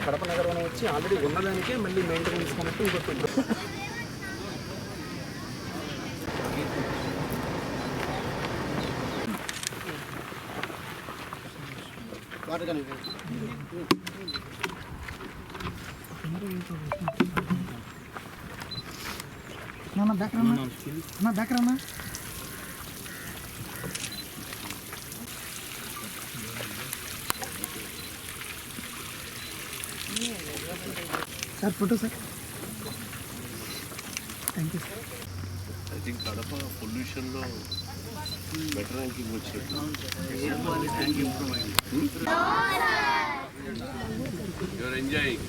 వచ్చి ఆల్రెడీ ఉన్నదానికే మళ్ళీ మెయింటెనెన్స్ కన్నట్టు ఇంకొక నాన్న బ్యాక్ రమ్మా అన్న బ్యాక్ రమ్మా sir photo sir. Thank you sir I think Kadapa పొల్యూషన్లో better ranking your enjoying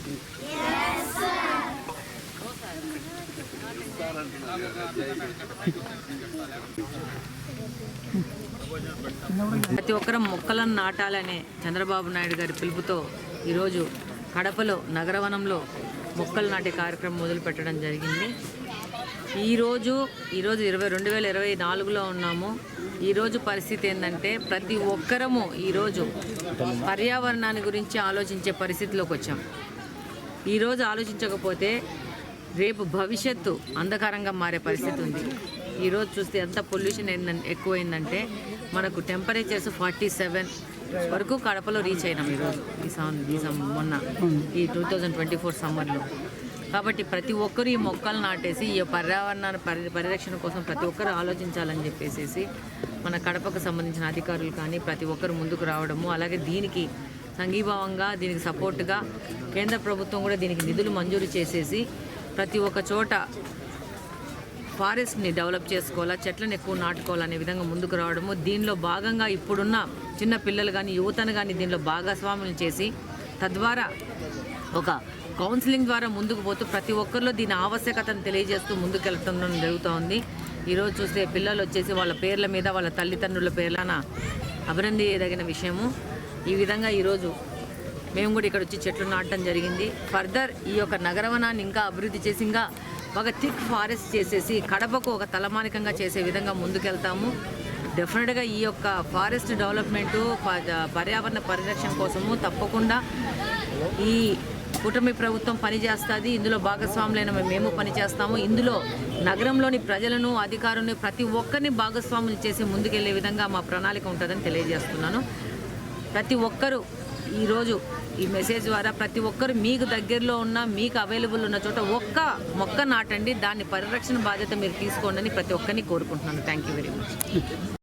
ప్రతి ఒక్కరూ మొక్కలను నాటాలనే చంద్రబాబు నాయుడు గారి పిలుపుతో ఈరోజు కడపలో నగరవనంలో మొక్కలు నాటే కార్యక్రమం మొదలు పెట్టడం జరిగింది ఈరోజు ఈరోజు ఇరవై రెండు వేల ఇరవై నాలుగులో ఉన్నాము. ఈరోజు పరిస్థితి ఏంటంటే ప్రతి ఒక్కరము ఈరోజు పర్యావరణాన్ని గురించి ఆలోచించే పరిస్థితిలోకి వచ్చాం. ఈరోజు ఆలోచించకపోతే రేపు భవిష్యత్తు అంధకారంగా మారే పరిస్థితి ఉంది. ఈరోజు చూస్తే ఎంత పొల్యూషన్ ఏందంటే ఎక్కువైందంటే మనకు టెంపరేచర్స్ ఫార్టీ సెవెన్ వరకు కడపలో రీచ్ అయినాం ఈరోజు ఈ సం ఈ సం మొన్న. ఈ టూ థౌజండ్ ట్వంటీ ఫోర్ సమ్మర్లో కాబట్టి ప్రతి ఒక్కరు ఈ మొక్కలు నాటేసి ఈ పర్యావరణాన్ని పరి పరిరక్షణ కోసం ప్రతి ఒక్కరు ఆలోచించాలని చెప్పేసి మన కడపకు సంబంధించిన అధికారులు కానీ ప్రతి ఒక్కరు ముందుకు రావడము అలాగే దీనికి సంఘీభావంగా దీనికి సపోర్ట్గా కేంద్ర ప్రభుత్వం కూడా దీనికి నిధులు మంజూరు చేసేసి ప్రతి ఒక్క చోట ఫారెస్ట్ని డెవలప్ చేసుకోవాలా చెట్లను ఎక్కువ నాటుకోవాలనే విధంగా ముందుకు రావడము దీనిలో భాగంగా ఇప్పుడున్న చిన్న పిల్లలు కానీ యువతను కానీ దీనిలో భాగస్వాములు చేసి తద్వారా ఒక కౌన్సిలింగ్ ద్వారా ముందుకు పోతూ ప్రతి ఒక్కరిలో దీని ఆవశ్యకతను తెలియజేస్తూ ముందుకెళ్ళటం జరుగుతోంది. ఈరోజు చూస్తే పిల్లలు వచ్చేసి వాళ్ళ పేర్ల మీద వాళ్ళ తల్లిదండ్రుల పేర్లన అభినందించదగిన విషయము. ఈ విధంగా ఈరోజు మేము కూడా ఇక్కడ వచ్చి చెట్లు నాటడం జరిగింది. ఫర్దర్ ఈ యొక్క నగరవనాన్ని ఇంకా అభివృద్ధి చేసి ఇంకా ఒక థిక్ ఫారెస్ట్ చేసేసి కడపకు ఒక తలమానికంగా చేసే విధంగా ముందుకెళ్తాము. డెఫినెట్గా ఈ యొక్క ఫారెస్ట్ డెవలప్మెంటు ప- పర్యావరణ పరిరక్షణ కోసము తప్పకుండా ఈ కూటమి ప్రభుత్వం పనిచేస్తుంది. ఇందులో భాగస్వాములైన మేము పనిచేస్తాము. ఇందులో నగరంలోని ప్రజలను అధికారులను ప్రతి ఒక్కరిని భాగస్వాములు చేసి ముందుకెళ్ళే విధంగా మా ప్రణాళిక ఉంటుందని తెలియజేస్తున్నాను. ప్రతి ఒక్కరూ ఈరోజు ఈ మెసేజ్ ద్వారా ప్రతి ఒక్కరు మీకు దగ్గరలో ఉన్న మీకు అవైలబుల్ ఉన్న చోట ఒక్క మొక్క నాటండి. దాని పరిరక్షణ బాధ్యత మీరు తీసుకోండి అని ప్రతి ఒక్కరిని కోరుకుంటున్నాను. Thank you very much